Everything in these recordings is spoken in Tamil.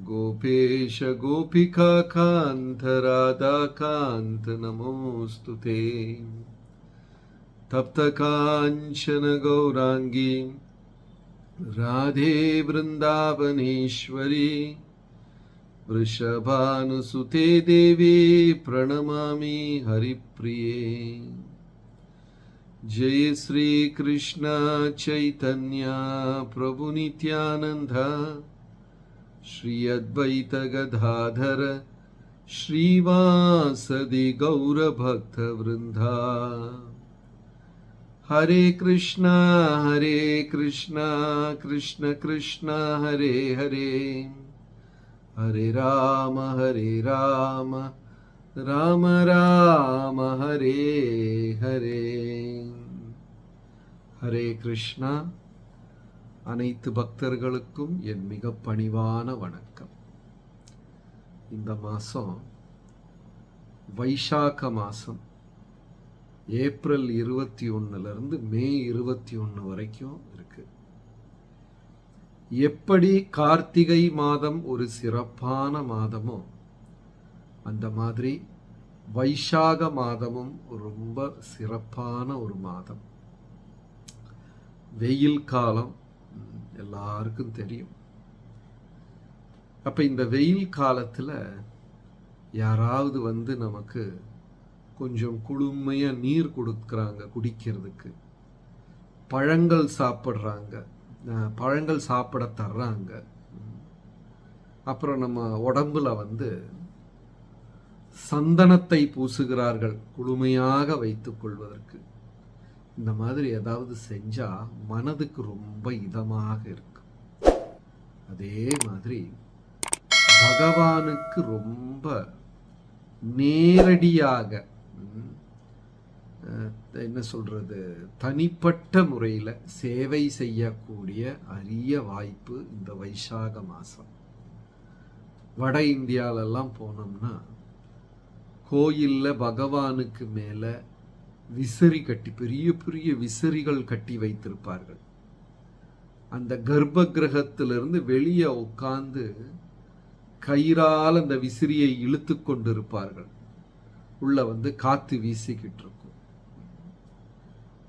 गोपेश गोपिका कान्त राधाकान्त नमोऽस्तु ते। गौराङ्गी, राधे वृन्दावनेश्वरी, वृषभानुसुते देवी, प्रणमामि हरिप्रिये। जय श्री कृष्ण चैतन्य प्रभु नित्यानंद श्रीअद्वैतगदाधर श्रीवासदि गौरभक्तवृन्दा। हरे कृष्णा हरे कृष्णा, कृष्ण कृष्ण, हरे हरे। हरे राम हरे राम राम राम, हरे हरे। हरे कृष्णा। அனைத்து பக்தர்களுக்கும் என் மிக பணிவான வணக்கம். இந்த மாதம் வைசாக்க மாதம் ஏப்ரல் இருபத்தி ஒன்றுலேருந்து மே இருபத்தி ஒன்று வரைக்கும் இருக்கு. எப்படி கார்த்திகை மாதம் ஒரு சிறப்பான மாதமோ அந்த மாதிரி வைசாக மாதமும் ரொம்ப சிறப்பான ஒரு மாதம். வெயில் காலம் எல்லாருக்கும் தெரியும். அப்போ இந்த வெயில் காலத்தில் யாராவது வந்து நமக்கு கொஞ்சம் குளுமையாக நீர் கொடுக்குறாங்க குடிக்கிறதுக்கு. பழங்கள் சாப்பிட்றாங்க. பழங்கள் சாப்பிட தர்றாங்க. அப்புறம் நம்ம உடம்புல வந்து சந்தனத்தை பூசுகிறார்கள் குளுமையாக வைத்துக் கொள்வதற்கு. இந்த மாதிரி ஏதாவது செஞ்சால் மனதுக்கு ரொம்ப இதமாக இருக்கும். அதே மாதிரி பகவானுக்கு ரொம்ப நேரடியாக என்ன சொல்கிறது தனிப்பட்ட முறையில் சேவை செய்யக்கூடிய அரிய வாய்ப்பு இந்த வைசாக மாதம் வட இந்தியாவிலெல்லாம் போனோம்னா கோயிலில் பகவானுக்கு மேலே விசிறி கட்டி பெரிய பெரிய விசிறிகள் கட்டி வைத்திருப்பார்கள். அந்த கர்ப்ப கிரகத்திலிருந்து வெளியே உட்கார்ந்து கயிறால் அந்த விசிறியை இழுத்து கொண்டிருப்பார்கள். உள்ள வந்து காத்து வீசிக்கிட்டு இருக்கும்.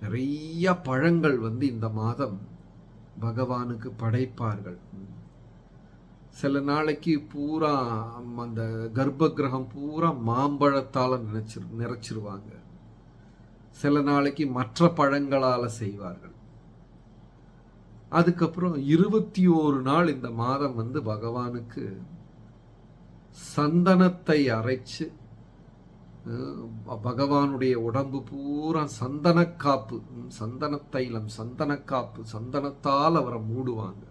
நிறைய பழங்கள் வந்து இந்த மாதம் பகவானுக்கு படைப்பார்கள். சில நாளைக்கு பூரா அந்த கர்ப்ப கிரகம் பூரா மாம்பழத்தால் நினைச்சிரு நிறைச்சிருவாங்க. சில நாளைக்கு மற்ற பழங்களால் செய்வார்கள். அதுக்கப்புறம் இருபத்தி ஓரு நாள் இந்த மாதம் வந்து பகவானுக்கு சந்தனத்தை அரைச்சு பகவானுடைய உடம்பு பூரா சந்தனக்காப்பு சந்தன தைலம் சந்தனக்காப்பு சந்தனத்தால் அவரை மூடுவாங்க.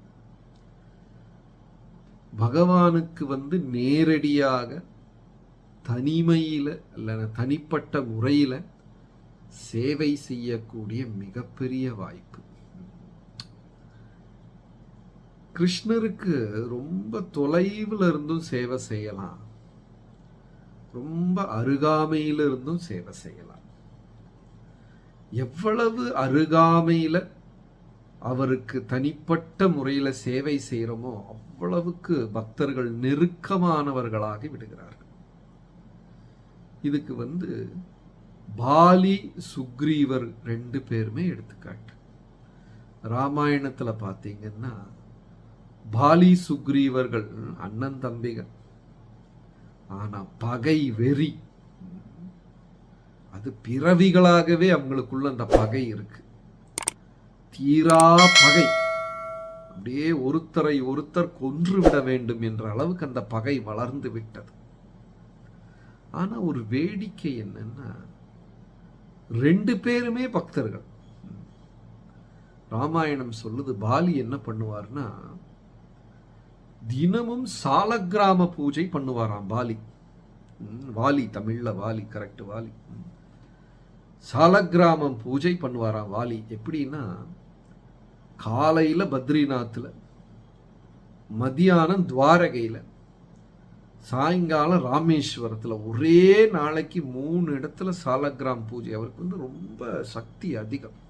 பகவானுக்கு வந்து நேரடியாக தனிமையில் இல்லை தனிப்பட்ட முறையில் சேவை செய்யக்கூடிய மிகப்பெரிய வாய்ப்பு. கிருஷ்ணருக்கு ரொம்ப தொலைவில் இருந்தும் சேவை செய்யலாம். ரொம்ப அருகாமையில் இருந்தும் சேவை செய்யலாம். எவ்வளவு அருகாமையில் அவருக்கு தனிப்பட்ட முறையில் சேவை செய்கிறோமோ அவ்வளவுக்கு பக்தர்கள் நெருக்கமானவர்களாகி விடுகிறார்கள். இதுக்கு வந்து பாலி சுக்ரீவர் ரெண்டு பேருமே எடுத்துக்காட்டு. ராமாயணத்தில் பார்த்தீங்கன்னா பாலி சுக்ரீவர்கள் அண்ணன் தம்பிகள். ஆனால் பகை வெறி. அது பிறவிகளாகவே அவங்களுக்குள்ள அந்த பகை இருக்கு. தீரா பகை. அப்படியே ஒருத்தரை ஒருத்தர் கொன்று விட வேண்டும் என்ற அளவுக்கு அந்த பகை வளர்ந்து விட்டது. ஆனால் ஒரு வேடிக்கை என்னன்னா ரெண்டு பேருமே பக்தர்கள். ராமாயணம் சொல்லுது பாலி என்ன பண்ணுவார்னா தினமும் சாலக்கிராம பூஜை பண்ணுவாராம் பாலி. வாலி தமிழ்ல வாலி கரெக்ட் வாலி. சாலக்கிராமம் பூஜை பண்ணுவாராம் வாலி. எப்படின்னா காலையில் பத்ரிநாத்தில் மதியானம் துவாரகையில் சாயங்காலம் ராமேஸ்வரத்தில் ஒரே நாளைக்கு மூணு இடத்துல சாலக்கிராம் பூஜை. அவருக்கு வந்து ரொம்ப சக்தி அதிகம்.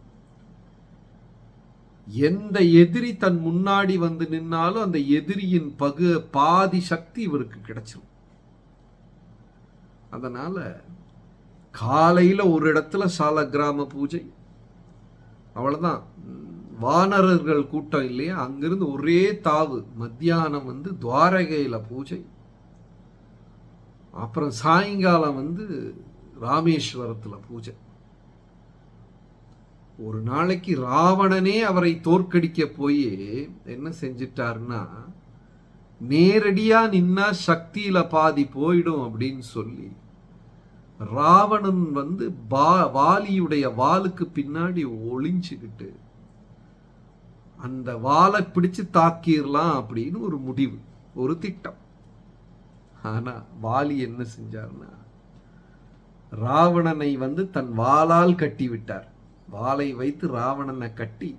எந்த எதிரி தன் முன்னாடி வந்து நின்னாலும் அந்த எதிரியின் பகு பாதி சக்தி இவருக்கு கிடைச்சிடும் அதனால காலையில் ஒரு இடத்துல சாலக்கிராம பூஜை. அவ்வளோதான் வானரர்கள் கூட்டம் இல்லையா? அங்கிருந்து ஒரே தாவு. மத்தியானம் வந்து துவாரகையில் பூஜை. அப்புறம் சாயங்காலம் வந்து ராமேஸ்வரத்தில் பூஜை. ஒரு நாளைக்கு ராவணனே அவரை தோற்கடிக்க போய் என்ன செஞ்சிட்டாருன்னா நேரடியா நின்னா சக்தியில பாதி போயிடும் அப்படின்னு சொல்லி ராவணன் வந்து பா வாலியுடைய வாலுக்கு பின்னாடி ஒளிஞ்சுக்கிட்டு அந்த வாலை பிடிச்சு தாக்கிடலாம் அப்படின்னு ஒரு முடிவு ஒரு திட்டம். ஆனால் வாலி என்ன செஞ்சார்னா ராவணனை வந்து தன் வாளால் கட்டி விட்டார் வாளை வைத்து ராவணனை கட்டி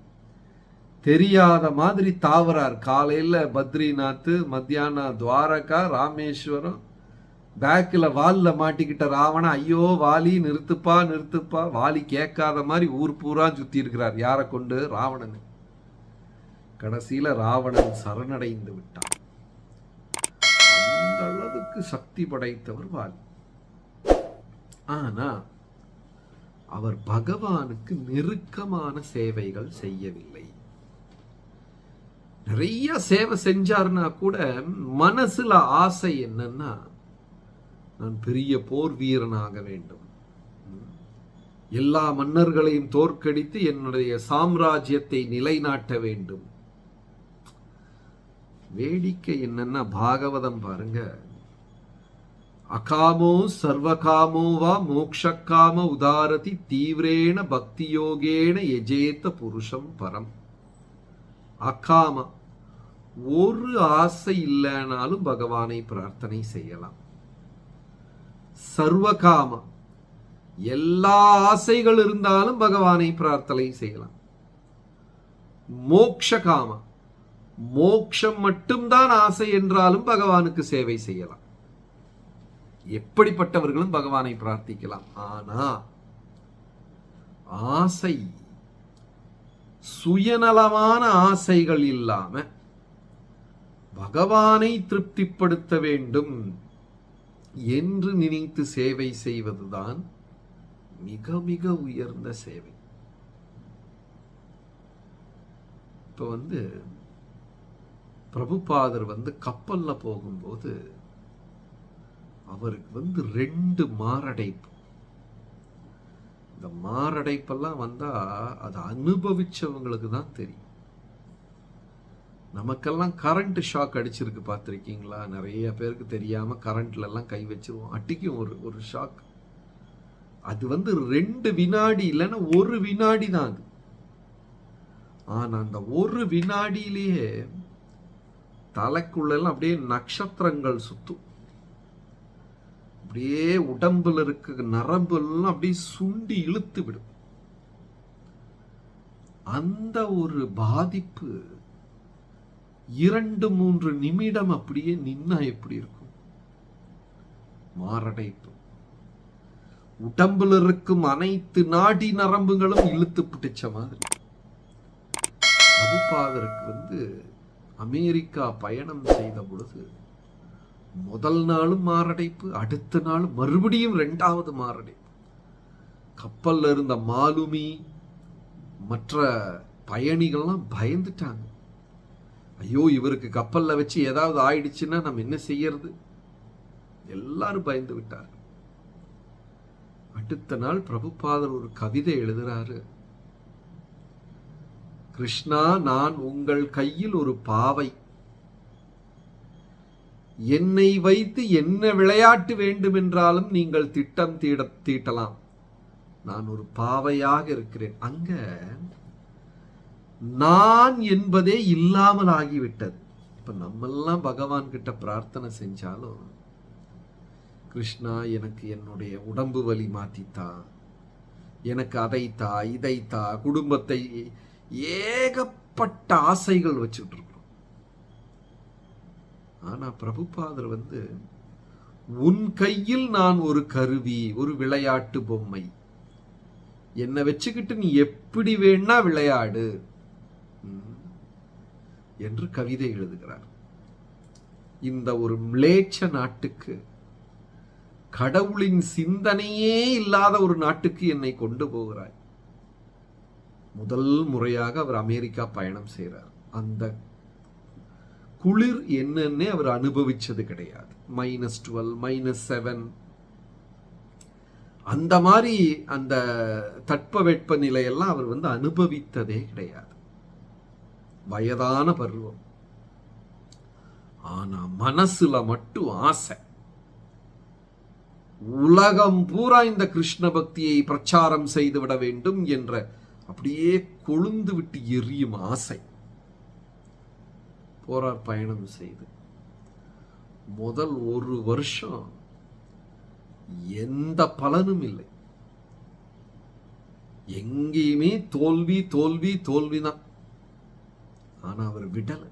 தெரியாத மாதிரி தாவறார். காலையில் பத்ரிநாத் மத்தியானம் துவாரகா ராமேஸ்வரம் பேக்கில் வாலில் மாட்டிக்கிட்ட ராவணன் ஐயோ வாலி நிறுத்துப்பா நிறுத்துப்பா வாலி கேட்காத மாதிரி ஊர் பூரா சுற்றி இருக்கிறார். யாரை கொண்டு? ராவணன். கடைசியில் ராவணன் சரணடைந்து விட்டான். அந்த அளவுக்கு சக்தி படைத்தவர் வால் ஆனா அவர் பகவானுக்கு நெருக்கமான சேவைகள் செய்யவில்லை. நிறைய சேவை செஞ்சாருன்னா கூட மனசுல ஆசை என்னன்னா நான் பெரிய போர் வீரனாக வேண்டும். எல்லா மன்னர்களையும் தோற்கடித்து என்னுடைய சாம்ராஜ்யத்தை நிலைநாட்ட வேண்டும். வேடிக்கை என்னன்னா பாகவதம் பாருங்க. அகாமோ சர்வகாமோ வா மோக்ஷக்காம உதாரதி தீவிரேண பக்தியோகேன எஜேத்த புருஷம் பரம். அகாம ஒரு ஆசை இல்லைனாலும் பகவானை பிரார்த்தனை செய்யலாம். சர்வகாம எல்லா ஆசைகள் இருந்தாலும் பகவானை பிரார்த்தனை செய்யலாம். மோக்ஷகாம மோக்ஷம் மட்டும்தான் ஆசை என்றாலும் பகவானுக்கு சேவை செய்யலாம். எப்படிப்பட்டவர்களும் பகவானை பிரார்த்திக்கலாம். ஆனா ஆசை சுயநலமான ஆசைகள் இல்லாம பகவானை திருப்திப்படுத்த வேண்டும் என்று நினைத்து சேவை செய்வதுதான் மிக மிக உயர்ந்த சேவை. இப்ப வந்து பிரபுபாதர் வந்து கப்பல்ல போகும்போது அவருக்கு வந்து ரெண்டு மாரடைப்பு. இந்த மாரடைப்பெல்லாம் வந்தா அதை அனுபவிச்சவங்களுக்கு தான் தெரியும். நமக்கெல்லாம் கரண்ட் ஷாக் அடிச்சிருக்கு பார்த்துருக்கீங்களா? நிறைய பேருக்கு தெரியாம கரண்ட்ல எல்லாம் கை வச்சிருவோம். அடிக்கும் ஒரு ஒரு ஷாக். அது வந்து ரெண்டு வினாடி இல்லைன்னா ஒரு வினாடி தான் அது. ஆனா அந்த ஒரு வினாடியிலேயே தலைக்குள்ள எல்லாம் அப்படியே நட்சத்திரங்கள் சுத்தும். அப்படியே உடம்புல இருக்க நரம்பு எல்லாம் அப்படியே சுண்டி இழுத்து விடும். அந்த ஒரு பாதிப்பு இரண்டு மூன்று நிமிடம் அப்படியே நின்னா எப்படி இருக்கும்? மாரடைப்பு. உடம்புல இருக்கும் அனைத்து நாடி நரம்புகளும் இழுத்து பிடிச்ச மாதிரி. பிரபுபாதருக்கு வந்து அமெரிக்கா பயணம் செய்த பொழுது முதல் நாளும் மாரடைப்பு அடுத்த நாள் மறுபடியும் ரெண்டாவது மாரடைப்பு. கப்பலில் இருந்த மாலுமி மற்ற பயணிகள்லாம் பயந்துட்டாங்க. ஐயோ இவருக்கு கப்பலில் வச்சு ஏதாவது ஆயிடுச்சுன்னா நம்ம என்ன செய்யறது? எல்லாரும் பயந்து விட்டார் அடுத்த நாள் பிரபுபாதர் ஒரு கவிதை எழுதுறாரு. கிருஷ்ணா நான் உங்கள் கையில் ஒரு பாவை. என்னை வைத்து என்ன விளையாட்டு வேண்டுமென்றாலும் நீங்கள் திட்டம் தீட தீட்டலாம். நான் ஒரு பாவையாக இருக்கிறேன். அங்க நான் என்பதே இல்லாமல் ஆகிவிட்டது. இப்ப நம்மெல்லாம் பகவான் கிட்ட பிரார்த்தனை செஞ்சாலும் கிருஷ்ணா எனக்கு என்னுடைய உடம்பு வலி மாத்தித்தா எனக்கு அதைத்தா இதைத்தா குடும்பத்தை ஏகப்பட்ட ஆசைகள் வச்சுக்கிட்டு இருக்கிறோம் ஆனால் பிரபுபாதர் வந்து உன் கையில் நான் ஒரு கருவி ஒரு விளையாட்டு பொம்மை. என்னை வச்சுக்கிட்டு நீ எப்படி வேணா விளையாடு. என்று கவிதை எழுதுகிறார். இந்த ஒரு மிளேச்ச நாட்டுக்கு கடவுளின் சிந்தனையே இல்லாத ஒரு நாட்டுக்கு என்னை கொண்டு போகிறாய். முதல் முறையாக அவர் அமெரிக்கா பயணம் செய்கிறார் அந்த குளிர் என்னன்னே அவர் அனுபவிச்சது கிடையாது. மைனஸ் டுவெல் மைனஸ் செவன் அந்த மாதிரி அந்த தட்பவெட்ப நிலையெல்லாம் அவர் வந்து அனுபவித்ததே கிடையாது. வயதான பருவம். ஆனா மனசுல மட்டும் ஆசை. உலகம் பூரா இந்த கிருஷ்ண பக்தியை பிரச்சாரம் செய்துவிட வேண்டும் என்ற அப்படியே கொழுந்து விட்டு எரியும் ஆசை. போறார் பயணம் செய்து. முதல் ஒரு வருஷம் எந்த பலனும் இல்லை. எங்கேயுமே தோல்வி தோல்வி தோல்விதான் ஆனா அவர் விடலை.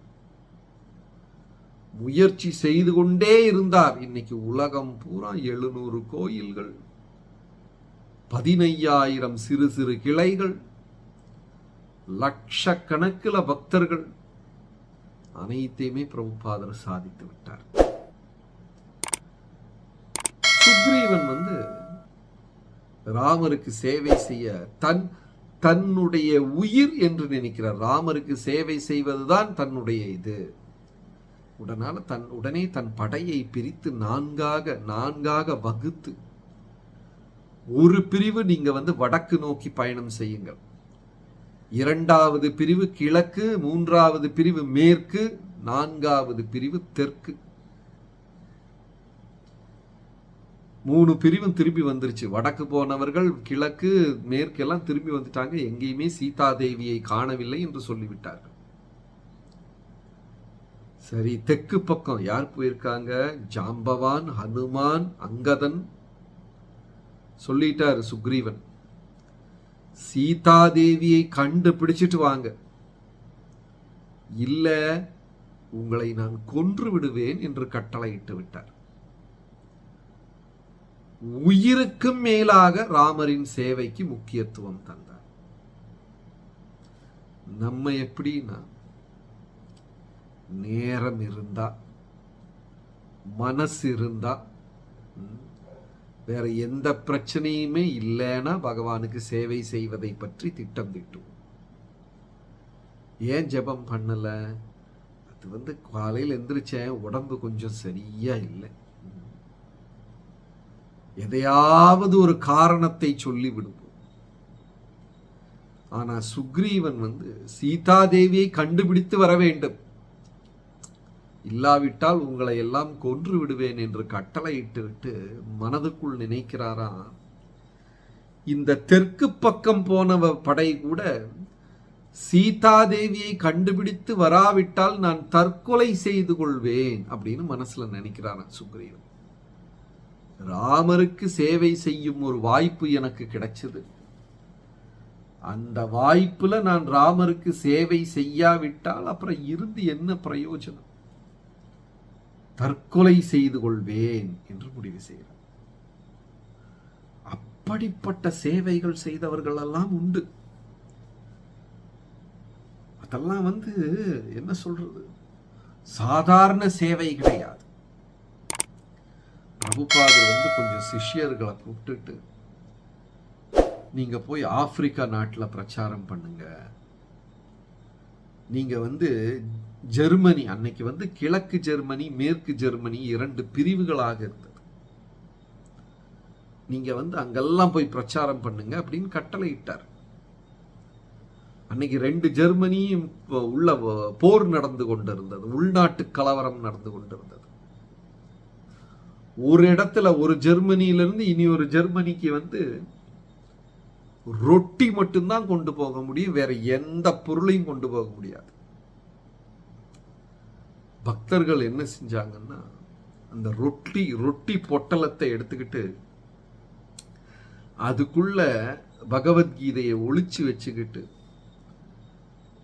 முயற்சி செய்து கொண்டே இருந்தார். இன்னைக்கு உலகம் பூரா எழுநூறு கோயில்கள் பதினையாயிரம் சிறு சிறு கிளைகள் லட்சக்கணக்கில் பக்தர்கள் அனைத்தையுமே பிரபுபாதர் சாதித்து விட்டார். சுக்ரீவன் வந்து ராமருக்கு சேவை செய்ய தன் தன்னுடைய உயிர் என்று நினைக்கிறார். ராமருக்கு சேவை செய்வதுதான் தன்னுடைய இது. உடனால தன் உடனே தன் படையை பிரித்து நான்காக நான்காக வகுத்து ஒரு பிரிவு நீங்க வந்து வடக்கு நோக்கி பயணம் செய்யுங்கள். இரண்டாவது பிரிவு கிழக்கு மூன்றாவது பிரிவு மேற்கு நான்காவது பிரிவு தெற்கு. மூணு பிரிவும் திரும்பி வந்துருச்சு. வடக்கு போனவர்கள் கிழக்கு மேற்கு எல்லாம் திரும்பி வந்துட்டாங்க. எங்கேயுமே சீதா தேவியை காணவில்லை என்று சொல்லிவிட்டார்கள். சரி தெற்கு பக்கம் யார் போயிருக்காங்க? ஜாம்பவான் ஹனுமான் அங்கதன் சொல்லிட்டார் சுக்ரீவன். சீதா தேவியை கண்டுபிடிச்சிட்டு வாங்க. இல்ல உங்களை நான் கொன்று விடுவேன் என்று கட்டளையிட்டு விட்டார். உயிருக்கும் மேலாக ராமரின் சேவைக்கு முக்கியத்துவம் தந்தார். நம்ம எப்படின்னா நேரம் இருந்தா மனசு இருந்தா வேற எந்த பிரச்சனையுமே இல்லைன்னா பகவானுக்கு சேவை செய்வதை பற்றி திட்டம் திட்டும் ஏன் ஜெபம் பண்ணல? அது வந்து காலையில் எந்திரிச்சேன் உடம்பு கொஞ்சம் சரியா இல்லை. எதையாவது ஒரு காரணத்தை சொல்லி விடுவோம். ஆனா சுக்ரீவன் வந்து சீதாதேவியை கண்டுபிடித்து வர வேண்டும். இல்லாவிட்டால் உங்களை எல்லாம் கொன்று விடுவேன் என்று கட்டளையிட்டு விட்டு மனதுக்குள் நினைக்கிறாரா? இந்த தெற்கு பக்கம் போனவ படை கூட சீதாதேவியை கண்டுபிடித்து வராவிட்டால் நான் தற்கொலை செய்து கொள்வேன் அப்படின்னு மனசுல நினைக்கிறாராம் சுக்ரீவன்? ராமருக்கு சேவை செய்யும் ஒரு வாய்ப்பு எனக்கு கிடைச்சது. அந்த வாய்ப்புல நான் ராமருக்கு சேவை செய்யாவிட்டால் அப்புறம் இருந்து என்ன பிரயோஜனம்? தற்கொலை செய்து கொள்வேன் என்று முடிவு செய்கிறார். அப்படிப்பட்ட சேவைகள் செய்தவர்கள் எல்லாம் உண்டு. அதெல்லாம் வந்து என்ன சொல்றது? சாதாரண சேவை கிடையாது. பிரபுபாதர் வந்து கொஞ்சம் சிஷ்யர்களை கூப்பிட்டுட்டு நீங்க போய் ஆப்பிரிக்கா நாட்டில் பிரச்சாரம் பண்ணுங்க. நீங்க வந்து ஜெர்மனி அன்னைக்கு வந்து கிழக்கு ஜெர்மனி மேற்கு ஜெர்மனி இரண்டு பிரிவுகளாக இருந்தது. நீங்க வந்து அங்கெல்லாம் போய் பிரச்சாரம் பண்ணுங்க அப்படின்னு கட்டளையிட்டார். அன்னைக்கு ரெண்டு ஜெர்மனியும் இப்போ உள்ள போர் நடந்து கொண்டிருந்தது. உள்நாட்டு கலவரம் நடந்து கொண்டிருந்தது. ஒரு இடத்துல ஒரு ஜெர்மனியிலிருந்து இனி ஒரு ஜெர்மனிக்கு வந்து ரொட்டி மட்டும்தான் கொண்டு போக முடியும். வேற எந்த பொருளையும் கொண்டு போக முடியாது. பக்தர்கள் என்ன செஞ்சாங்கன்னா அந்த ரொட்டி ரொட்டி பொட்டலத்தை எடுத்துக்கிட்டு அதுக்குள்ள பகவத்கீதையை ஒழிச்சு வச்சுக்கிட்டு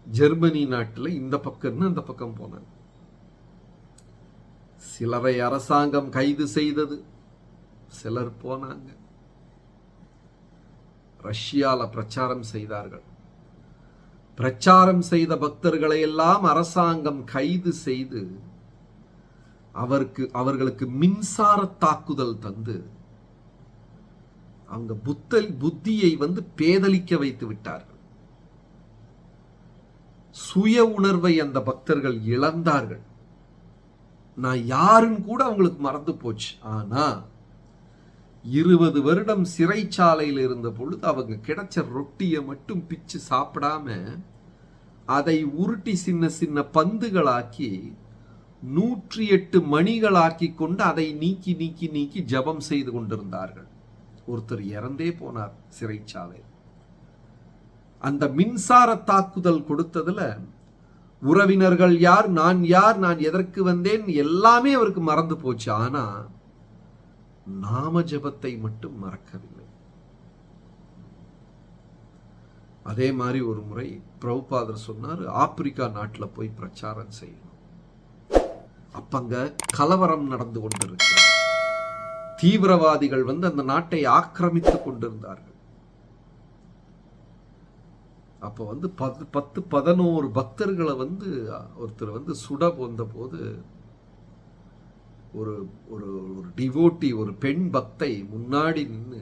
ஜெர்மனி நாட்டில் இந்த பக்கம்னு அந்த பக்கம் போனாங்க. சிலரை அரசாங்கம் கைது செய்தது. சிலர் போனாங்க. ரஷ்யாவில் பிரச்சாரம் செய்தார்கள். பிரச்சாரம் செய்த பக்தர்களை எல்லாம் அரசாங்கம் கைது செய்து அவருக்கு அவர்களுக்கு மின்சார தாக்குதல் தந்து அவங்க புத்தல் புத்தியை வந்து பேதலிக்க வைத்து விட்டார்கள். சுய உணர்வை அந்த பக்தர்கள் இழந்தார்கள். நான் யாருன்னு கூட அவங்களுக்கு மறந்து போச்சு. ஆனா இருபது வருடம் சிறைச்சாலையில் இருந்த பொழுது அவங்க கிடைச்ச ரொட்டியை மட்டும் பிச்சு சாப்பிடாம அதை உருட்டி சின்ன சின்ன பந்துகளாக்கி நூற்றி எட்டு மணிகளாக்கி கொண்டு அதை நீக்கி நீக்கி நீக்கி ஜபம் செய்து கொண்டிருந்தார்கள். ஒருத்தர் இறந்தே போனார் சிறைச்சாலை. அந்த மின்சார தாக்குதல் கொடுத்ததுல உறவினர்கள் யார்? நான் யார்? நான் எதற்கு வந்தேன்? எல்லாமே அவருக்கு மறந்து போச்சு. ஆனா நாம ஜபத்தை மட்டும் மறக்கவில்லை. அதே மாதிரி ஒரு முறை பிரபுபாதர் சொன்னார் ஆப்பிரிக்கா நாட்டில் போய் பிரச்சாரம் செய்யணும். அப்பங்க கலவரம் நடந்து கொண்டிருக்கிறார் தீவிரவாதிகள் வந்து அந்த நாட்டை ஆக்கிரமித்துக் கொண்டிருந்தார்கள். அப்போ வந்து பத்து பத்து பதினோரு பக்தர்களை வந்து ஒருத்தர் வந்து சுட வந்த போது ஒரு ஒரு ஒரு டிவோட்டி ஒரு பெண் பக்தை முன்னாடி நின்று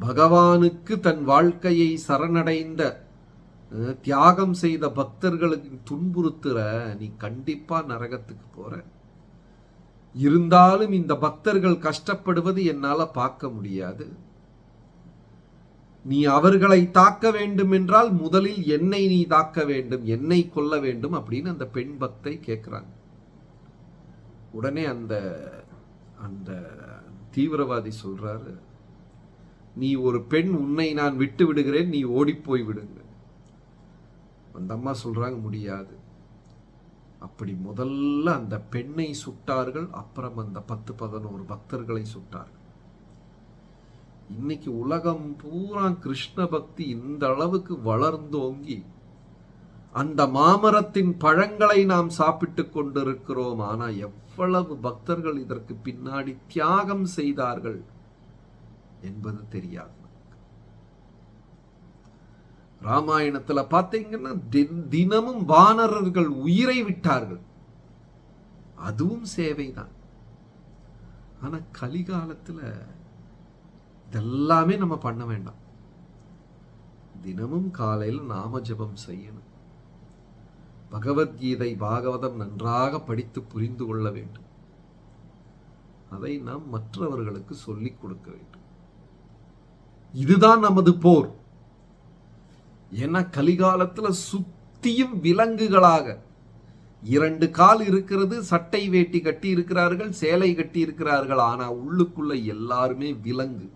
பகவானுக்கு தன் வாழ்க்கையை சரணடைந்த தியாகம் செய்த பக்தர்களுக்கு துன்புறுத்துற நீ கண்டிப்பா நரகத்துக்கு போற. இருந்தாலும் இந்த பக்தர்கள் கஷ்டப்படுவது என்னால பார்க்க முடியாது. நீ அவர்களை தாக்க வேண்டும் என்றால் முதலில் என்னை நீ தாக்க வேண்டும் என்னை கொல்ல வேண்டும் அப்படின்னு அந்த பெண் பக்தை கேட்கிறாங்க உடனே அந்த அந்த தீவிரவாதி சொல்றாரு நீ ஒரு பெண் உன்னை நான் விட்டு விடுகிறேன் நீ ஓடிப்போய் விடுங்க அந்த அம்மா சொல்றாங்க முடியாது. அப்படி முதல்ல அந்த பெண்ணை சுட்டார்கள் அப்புறம் அந்த பத்து பதினோரு பக்தர்களை சுட்டார்கள். இன்னைக்கு உலகம் பூரா கிருஷ்ண பக்தி இந்த அளவுக்கு வளர்ந்தோங்கி அந்த மாமரத்தின் பழங்களை நாம் சாப்பிட்டு கொண்டிருக்கிறோம் ஆனால் எவ்வளவு பக்தர்கள் இதற்கு பின்னாடி தியாகம் செய்தார்கள். என்பது தெரியாது ராமாயணத்துல பார்த்தீங்கன்னா தின்- தினமும் வானரர்கள் உயிரை விட்டார்கள். அதுவும் சேவைதான். ஆனா கலிகாலத்துல இதெல்லாமே நம்ம பண்ண வேண்டாம். தினமும் காலையில் நாம ஜெபம் செய்யணும். பகவத்கீதை பாகவதம் நன்றாக படித்து புரிந்து கொள்ள வேண்டும். அதை நாம் மற்றவர்களுக்கு சொல்லிக் கொடுக்க வேண்டும். இதுதான் நமது போர். ஏன்னா கலிகாலத்தில் சுத்தியும் விலங்குகளாக. இரண்டு கால் இருக்கிறது சட்டை வேட்டி கட்டி இருக்கிறார்கள் சேலை கட்டி இருக்கிறார்கள் ஆனால் உள்ளுக்குள்ள எல்லாருமே விலங்கு.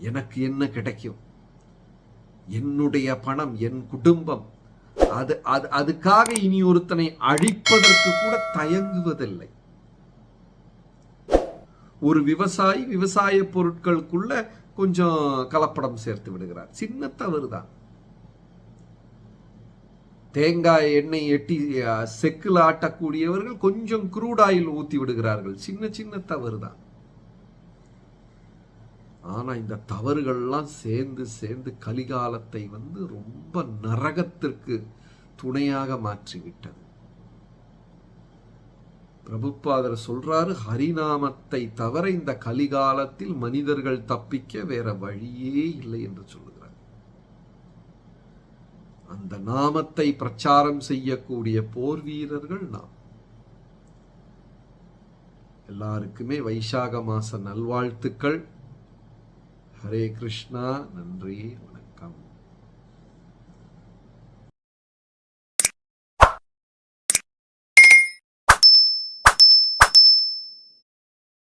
எனக்கு என்ன கிடைக்கும்? என்னுடைய பணம் என் குடும்பம். அது அது அதுக்காக இனி ஒருத்தனை அழிப்பதற்கு கூட தயங்குவதில்லை. ஒரு விவசாயி விவசாய பொருட்களுக்குள்ள கொஞ்சம் கலப்படம் சேர்த்து விடுகிறார். சின்ன தவறு தான். தேங்காய் எண்ணெய் எட்டி செக்கில் செக்குல ஆட்டக்கூடியவர்கள் கொஞ்சம் குரூடாயில் ஊற்றி ஊத்தி விடுகிறார்கள். சின்ன சின்ன தவறு தான். ஆனா இந்த தவறுகள்லாம் சேர்ந்து சேர்ந்து கலிகாலத்தை வந்து ரொம்ப நரகத்திற்கு துணையாக மாற்றிவிட்டது. பிரபுபாதர் சொல்றாரு ஹரிநாமத்தை தவிர இந்த கலிகாலத்தில் மனிதர்கள் தப்பிக்க வேற வழியே இல்லை என்று சொல்லுகிறார். அந்த நாமத்தை பிரச்சாரம் செய்யக்கூடிய போர் வீரர்கள் நாம். எல்லாருக்குமே வைசாக மாச நல்வாழ்த்துக்கள். ஹரே கிருஷ்ணா நன்றி.